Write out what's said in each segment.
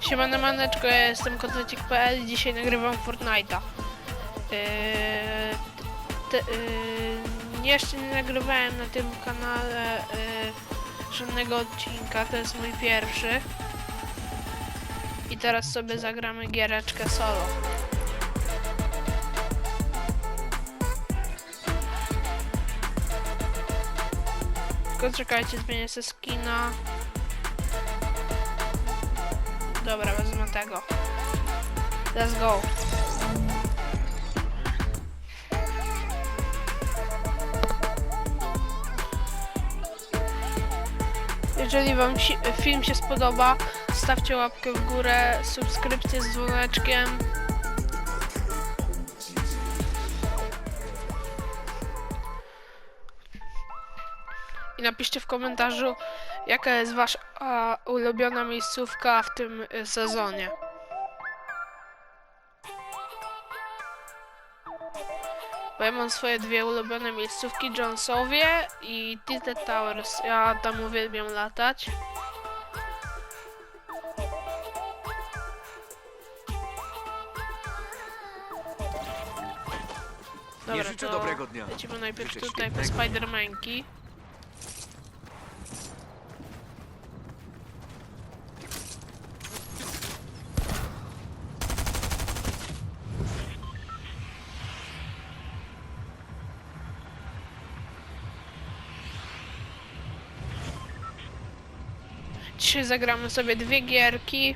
Siemano maneczko, ja jestem kotlecik.pl i dzisiaj nagrywam Fortnite'a. Yy, yy, jeszcze nie nagrywałem na tym kanale yy, żadnego odcinka, to jest mój pierwszy. I teraz sobie zagramy giereczkę solo. Tylko czekajcie, zmienię sobie skina. Dobra, wezmę tego. Let's go. Jeżeli wam film się spodoba, stawcie łapkę w górę, subskrypcję z dzwoneczkiem. I napiszcie w komentarzu, jaka jest wasza ulubiona miejscówka w tym y, sezonie. Bo ja mam swoje dwie ulubione miejscówki, Jonesowie i Tilted Towers. Ja tam uwielbiam latać. Dobra, życzę to dobrego dnia. Lecimy najpierw tutaj po. Spidermanki. Dzisiaj zagramy sobie dwie gierki.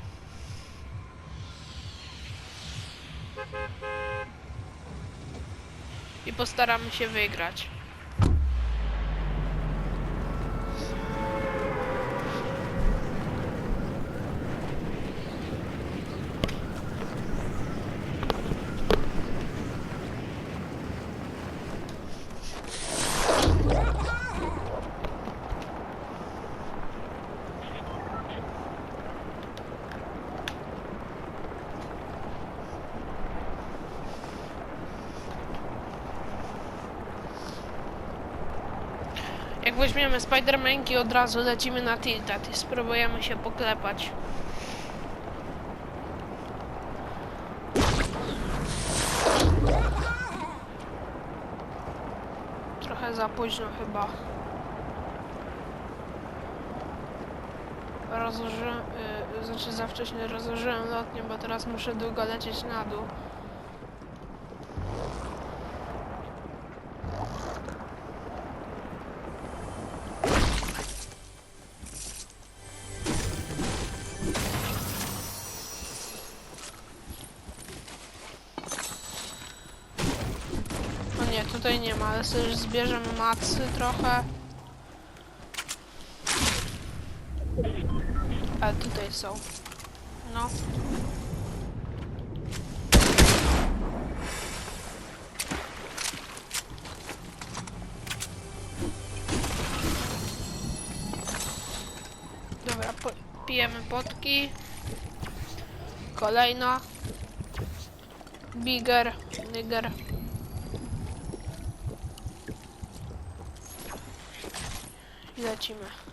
I postaramy się wygrać. Jak weźmiemy Spidermanki, od razu lecimy na Tiltat i spróbujemy się poklepać. Trochę za późno chyba. Rozłożyłem, y, znaczy za wcześnie rozłożyłem lotnię, bo teraz muszę długo lecieć na dół. No nie, ma, ale sobie już zbierzemy macy trochę. Ale tutaj są. No. Dobra, pijemy potki. Kolejna. Bigger, nigger. I lecimy.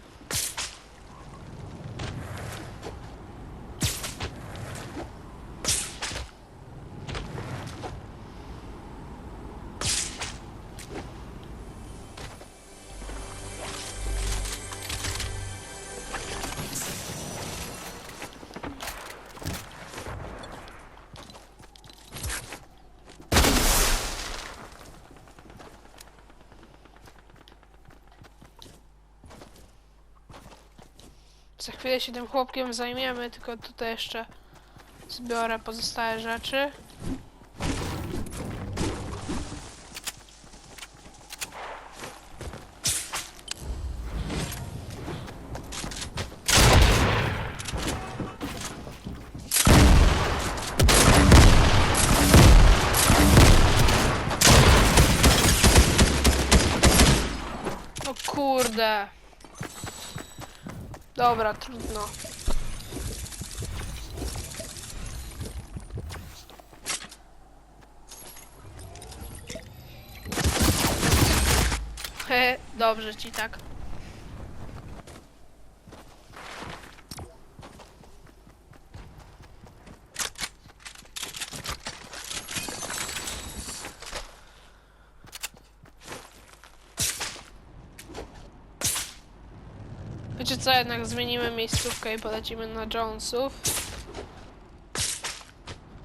Chwilę się tym chłopkiem zajmiemy, tylko tutaj jeszcze zbiorę pozostałe rzeczy. O kurde. Dobra, trudno. He, dobrze ci tak. Wiecie co, jednak zmienimy miejscówkę i polecimy na Jonesów.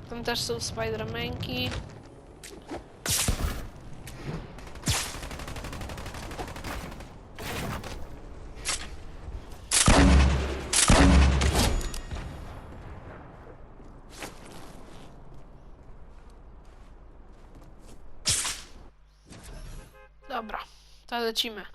Tam też są Spider-Manki. Dobra, to lecimy.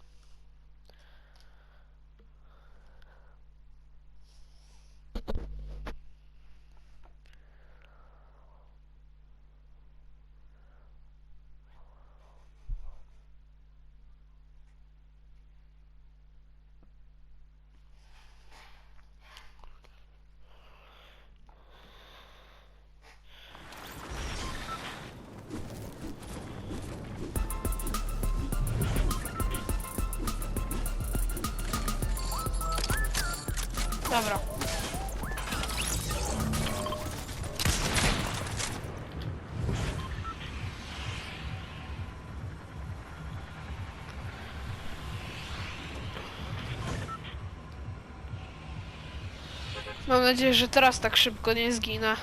Mam nadzieję, że teraz tak szybko nie zginę.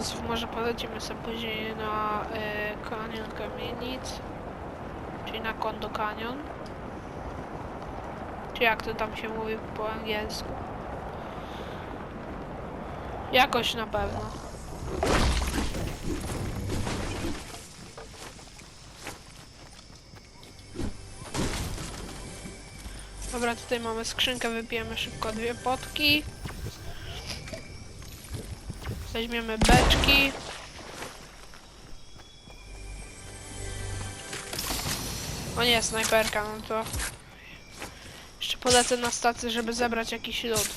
Z Jonesów może polecimy sobie później na y, Canyon Kamienic, czyli na Kondo Canyon. Czy jak to tam się mówi po angielsku? Jakoś na pewno. Dobra, tutaj mamy skrzynkę, wypijemy szybko dwie potki. Weźmiemy beczki. O nie, snajperka, no to... Jeszcze polecę na stację, żeby zebrać jakiś lód.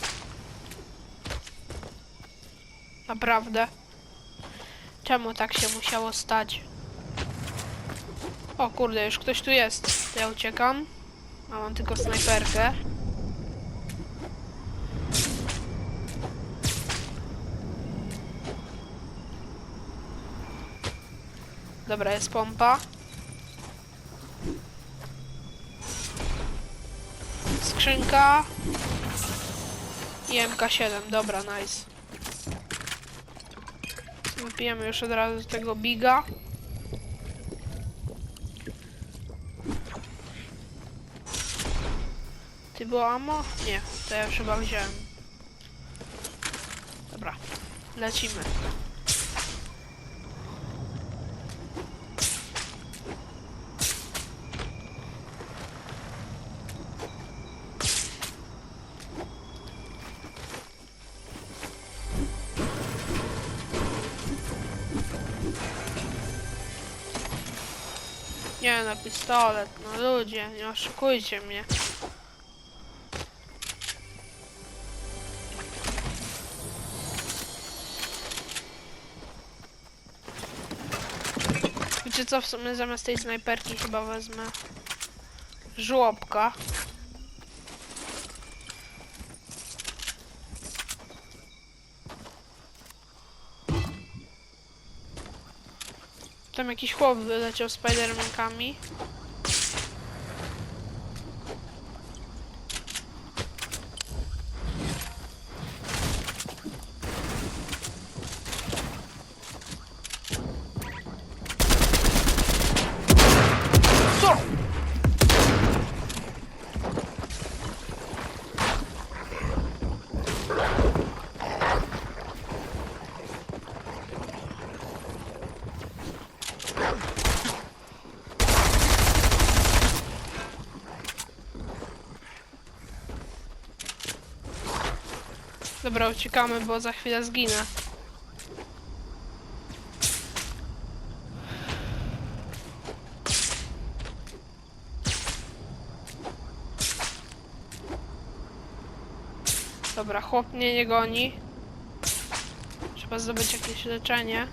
Naprawdę. Czemu tak się musiało stać? O kurde, już ktoś tu jest. Ja uciekam. A mam tylko snajperkę. Dobra, jest pompa. Skrzynka. I MK7, dobra, nice. Wypijemy już od razu tego biga. Ty było ammo? Nie, to ja już chyba wziąłem. Dobra, lecimy. Pistolet, no ludzie, nie oszukujcie mnie. Wiecie co, w sumie zamiast tej snajperki chyba wezmę żłobka. Tam jakiś chłop wyleciał Spidermankami. Dobra, uciekamy, bo za chwilę zginę. Dobra, chłop mnie nie goni. Trzeba zdobyć jakieś leczenie.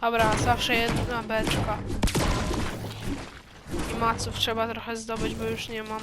Dobra, zawsze jedna beczka. Maców trzeba trochę zdobyć, bo już nie mam.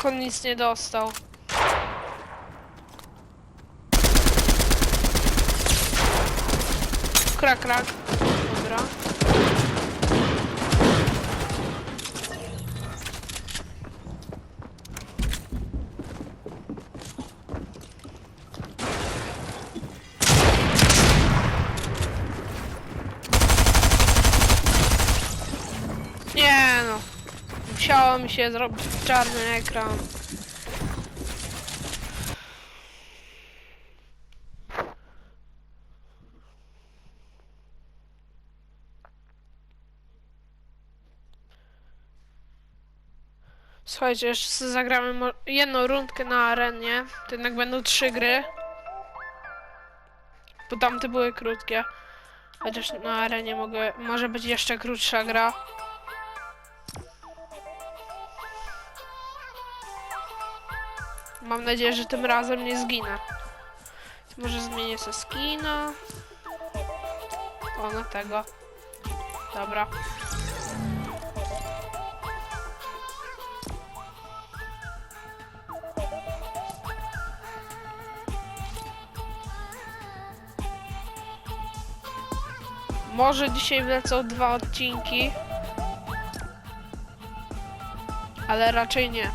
Jak on nic nie dostał? Krak, krak. Dobra. Nie no. Musiało mi się zrobić czarny ekran. Słuchajcie, jeszcze zagramy jedną rundkę na arenie. To jednak będą trzy gry. Bo tamte były krótkie. Chociaż na arenie mogę, może być jeszcze krótsza gra. Mam nadzieję, że tym razem nie zginę. Może zmienię sobie skina. O, na tego. Dobra. Może dzisiaj wlecą dwa odcinki. Ale raczej nie.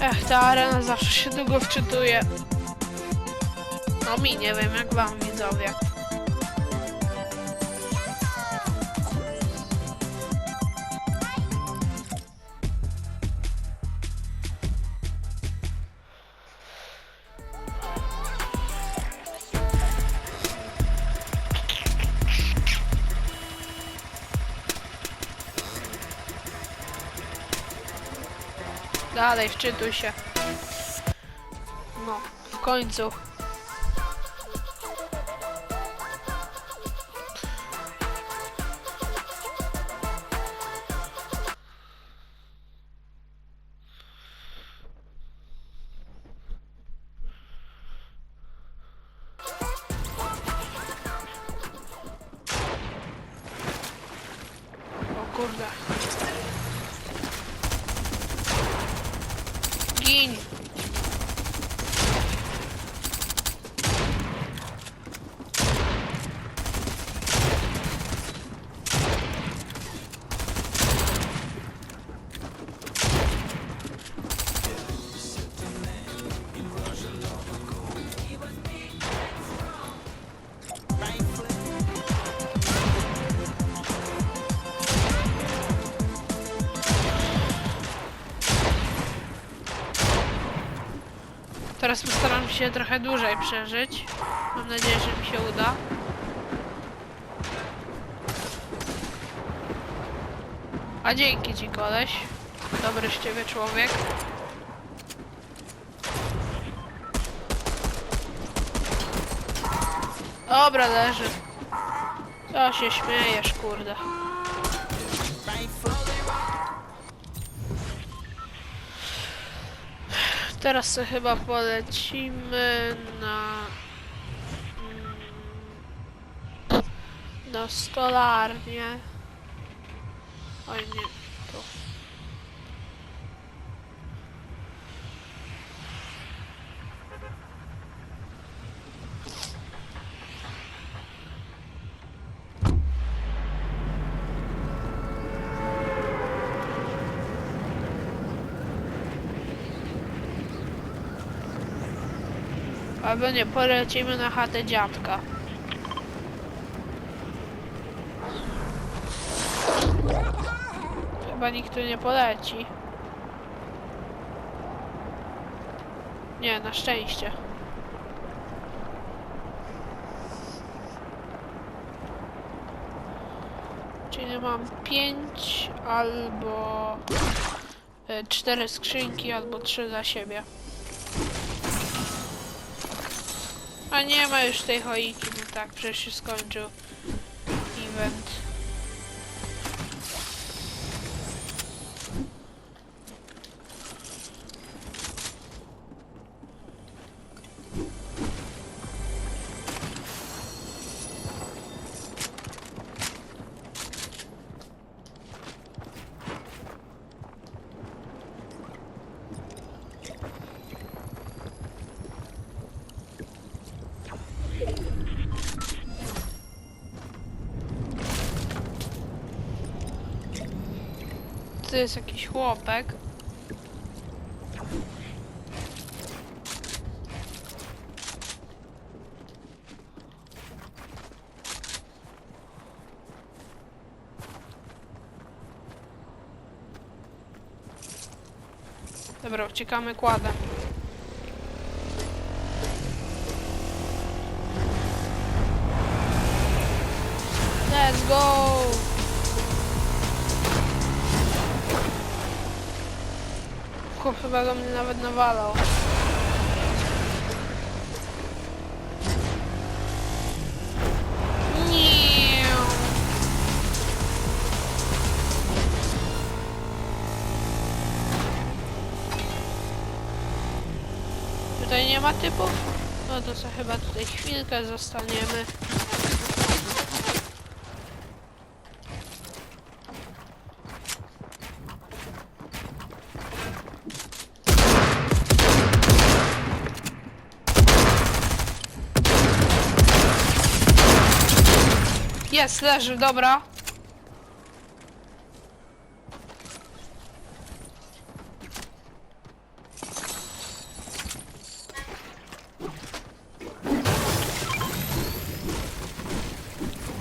Ech, ta arena zawsze się długo wczytuje. No mi, nie wiem jak wam widzowie. Dalej, wczytuj się. No, w końcu. Teraz postaram się trochę dłużej przeżyć. Mam nadzieję, że mi się uda. A dzięki ci koleś. Dobry z ciebie człowiek. Dobra, leży. Co się śmiejesz, kurde. Teraz chyba polecimy na... mm, Na stolarnię. Oj nie, tu. Albo nie, polecimy na chatę dziadka. Chyba nikt tu nie poleci. Nie, na szczęście. Czyli mam pięć albo e, cztery skrzynki albo trzy dla siebie. A nie ma już tej choiki, no tak, przecież się skończył event. To jest jakiś chłopek. Dobra, uciekamy kładem. Chłop chyba do mnie nawet nawalał. Nie. Tutaj nie ma typów? No to sobie chyba tutaj chwilkę zostaniemy. Jest, leży, dobra.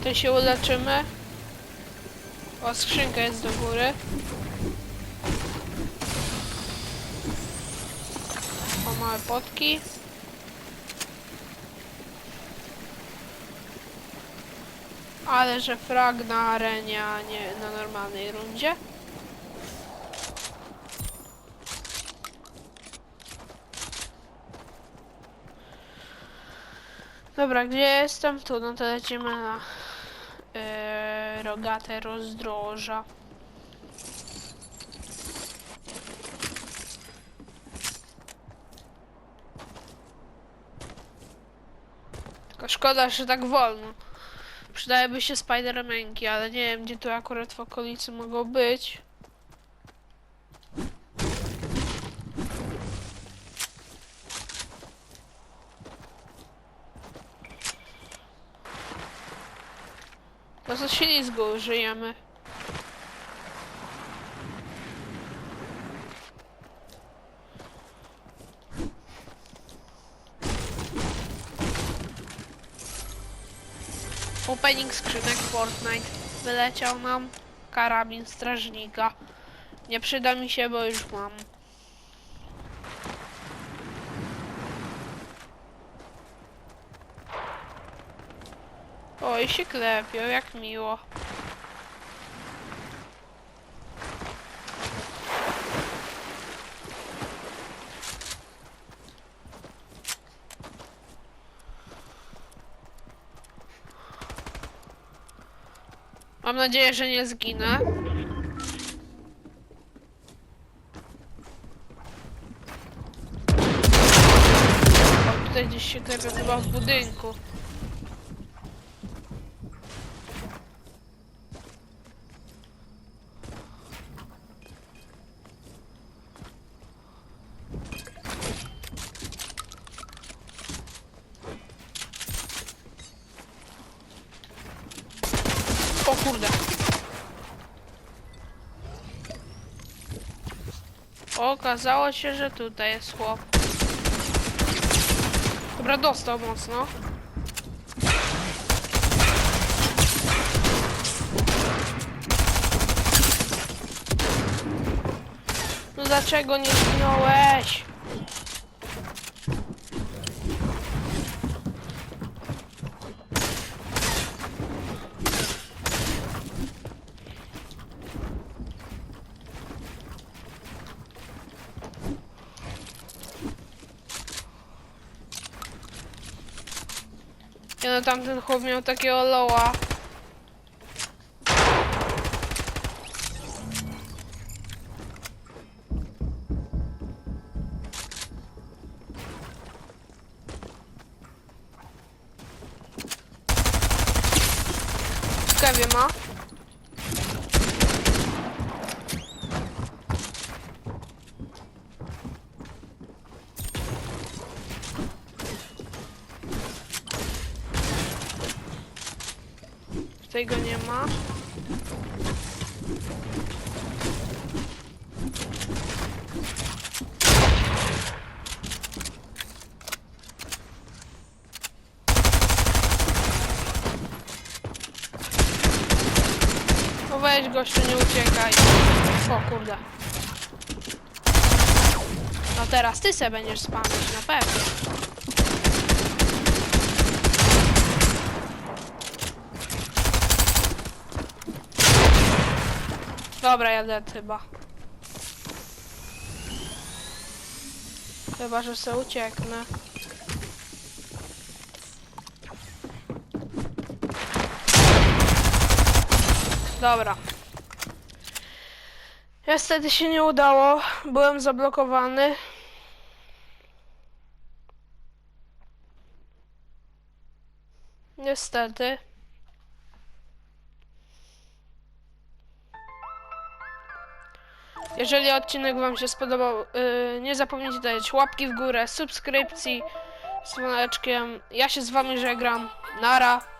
To się uleczymy. O, skrzynka jest do góry. O, małe potki. Ale że frag na arenie, a nie na normalnej rundzie. Dobra, gdzie jestem? Tu, no to lecimy na yy, rogate rozdroża. Tylko szkoda, że tak wolno. Przydałyby się Spider-Manki, ale nie wiem, gdzie tu akurat w okolicy mogą być. To co ślizgu użyjemy. Opening skrzynek Fortnite. Wyleciał nam karabin strażnika. Nie przyda mi się, bo już mam. Oj, się klepią, jak miło. Mam nadzieję, że nie zginę. O, tutaj gdzieś się klepią chyba w budynku. O kurde. Okazało się, że tutaj jest chłop. Dobra, dostał mocno. No dlaczego nie zginąłeś? Tamten chłop miał takiego loła. Kewie ma. Tutaj go nie ma. No weź gościu, nie uciekaj. O kurde. No teraz ty se będziesz spamić, na pewno. Dobra, jadę chyba. Chyba, że se ucieknę. Dobra. Niestety się nie udało. Byłem zablokowany. Niestety. Jeżeli odcinek Wam się spodobał, yy, nie zapomnijcie dać łapki w górę, subskrypcji z dzwoneczkiem. Ja się z Wami żegnam. Nara.